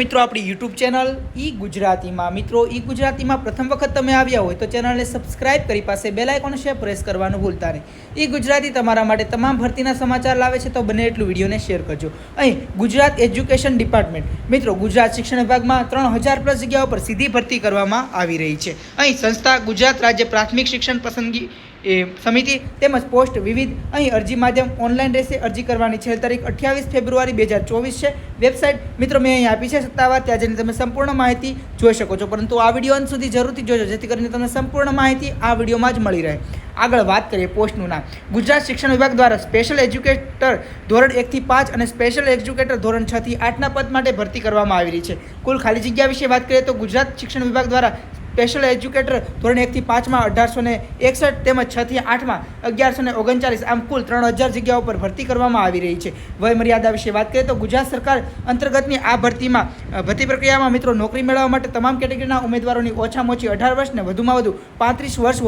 મિત્રો, આપણી YouTube channel ઈ ગુજરાતીમાં. મિત્રો, ઈ ગુજરાતીમાં પ્રથમ વખત તમે આવ્યા હોય તો ચેનલને સબસ્ક્રાઇબ કરી પાસે બેલ આઇકોન છે પ્રેસ કરવાનું ભૂલતા નહીં. ઈ ગુજરાતી તમારા માટે તમામ ભરતીના સમાચાર લાવે છે, તો બને એટલું વિડીયોને શેર કરજો. અહીં ગુજરાત એજ્યુકેશન ડિપાર્ટમેન્ટ મિત્રો, ગુજરાત શિક્ષણ વિભાગમાં ત્રણ હજાર પ્લસ જગ્યાઓ પર સીધી ભરતી કરવામાં આવી રહી છે. અહીં સંસ્થા ગુજરાત રાજ્ય પ્રાથમિક શિક્ષણ પસંદગી એ સમિતિ તેમજ પોસ્ટ વિવિધ અહીં અરજી માધ્યમ ઓનલાઈન રહેશે. અરજી કરવાની છેલ્લી તારીખ અઠ્યાવીસ ફેબ્રુઆરી બે હજાર ચોવીસ છે. વેબસાઇટ મિત્રો મેં અહીં આપી છે સત્તાવાર, ત્યાં જઈને તમે સંપૂર્ણ માહિતી જોઈ શકો છો. પરંતુ આ વીડિયો અંત સુધી જરૂરથી જોજો, જેથી કરીને તમને સંપૂર્ણ માહિતી આ વિડીયોમાં જ મળી રહે. આગળ વાત કરીએ પોસ્ટનું નામ. ગુજરાત શિક્ષણ વિભાગ દ્વારા સ્પેશિયલ એજ્યુકેટર ધોરણ એકથી પાંચ અને સ્પેશિયલ એજ્યુકેટર ધોરણ છથી આઠના પદ માટે ભરતી કરવામાં આવી રહી છે. કુલ ખાલી જગ્યા વિશે વાત કરીએ તો ગુજરાત શિક્ષણ વિભાગ દ્વારા સ્પેશિયલ એજ્યુકેટર ધોરણ એકથી પાંચમાં, અઢારસો ને એકસઠ તેમજ છથી આઠમાં, અગિયારસો ને ઓગણચાલીસ, આમ કુલ ત્રણ હજાર જગ્યાઓ પર ભરતી કરવામાં આવી રહી છે. વય મર્યાદા વિશે વાત કરીએ તો ગુજરાત સરકાર અંતર્ગતની આ ભરતીમાં ભરતી પ્રક્રિયામાં મિત્રો નોકરી મેળવવા માટે તમામ કેટેગરીના ઉમેદવારોની ઓછામાં ઓછી અઢાર વર્ષ ને વધુમાં વધુ પાંત્રીસ વર્ષ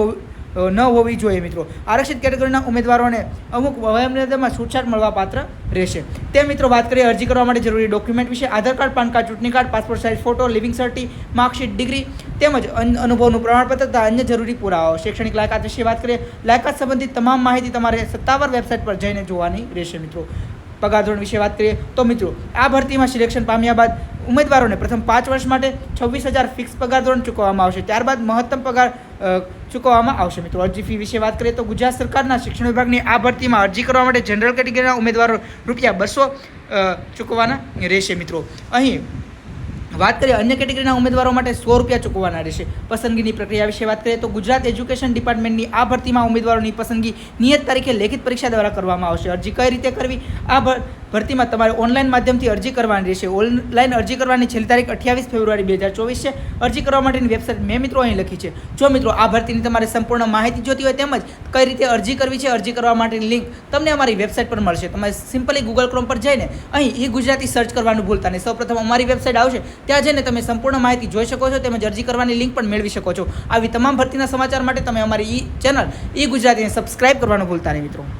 ન હોવી જોઈએ મિત્રો. આરક્ષિત કેટેગરીના ઉમેદવારોને અમુક વયમર્યાદામાં છૂટછાટ મળવા પાત્ર રહેશે. તે મિત્રો વાત કરીએ અરજી કરવા માટે જરૂરી ડોક્યુમેન્ટ વિશે. આધાર કાર્ડ, પાન કાર્ડ, ચૂંટણી card, passport size photo, leaving certi, marksheet, degree તેમજ અન- અનુભવનું પ્રમાણપત્ર તથા અન્ય જરૂરી પુરાવાઓ. શૈક્ષણિક લાયકાત વિશે વાત કરીએ. લાયકાત સંબંધિત તમામ માહિતી તમારે સત્તાવાર વેબસાઇટ પર જઈને જોવાની રહેશે મિત્રો. પગાર ધોરણ વિશે વાત કરીએ તો મિત્રો, આ ભરતીમાં સિલેક્શન પામ્યા બાદ ઉમેદવારોને પ્રથમ પાંચ વર્ષ માટે છવ્વીસ હજાર ફિક્સ પગાર ધોરણ ચૂકવવામાં આવશે. ત્યારબાદ મહત્તમ પગાર ચૂકવવામાં આવશે. મિત્રો, અરજી ફી વિશે વાત કરીએ તો ગુજરાત સરકારના શિક્ષણ વિભાગની આ ભરતીમાં અરજી કરવા માટે જનરલ કેટેગરીના ઉમેદવારો રૂપિયા બસો ચૂકવવાના રહેશે. મિત્રો, અહીં વાત કરીએ અન્ય કેટેગરીના ઉમેદવારો માટે સો રૂપિયા ચૂકવવાના રહેશે. પસંદગીની પ્રક્રિયા વિશે વાત કરીએ તો ગુજરાત એજ્યુકેશન ડિપાર્ટમેન્ટની આ ભરતીમાં ઉમેદવારોની પસંદગી નિયત તારીખે લેખિત પરીક્ષા દ્વારા કરવામાં આવશે. અરજી કઈ રીતે કરવી? આ ભરતીમાં તમારે ઓનલાઈન માધ્યમથી અરજી કરવાની રહેશે. ઓનલાઈન અરજી કરવાની છેલ્લી તારીખ અઠ્યાવીસ ફેબ્રુઆરી બે હજાર ચોવીસ છે. અરજી કરવા માટેની વેબસાઇટ મેં મિત્રો અહીં લખી છે. જો મિત્રો આ ભરતીની તમારે સંપૂર્ણ માહિતી જોતી હોય તેમજ કઈ રીતે અરજી કરવી છે, અરજી કરવા માટેની લિંક તમને અમારી વેબસાઇટ પર મળશે. તમારે સિમ્પલી ગૂગલ ક્રોમ પર જઈને અહીં ઈ ગુજરાતી સર્ચ કરવાનું ભૂલતા નહીં. સૌપ્રથમ અમારી વેબસાઇટ આવશે. ત્યાં જઈને તમે સંપૂર્ણ માહિતી જોઈ શકો છો તેમજ અરજી કરવાની લિંક પણ મેળવી શકો છો. આવી તમામ ભરતીના સમાચાર માટે તમે અમારી ઈ ચેનલ ઈ ગુજરાતીને સબસ્ક્રાઇબ કરવાનું ભૂલતા નહીં મિત્રો.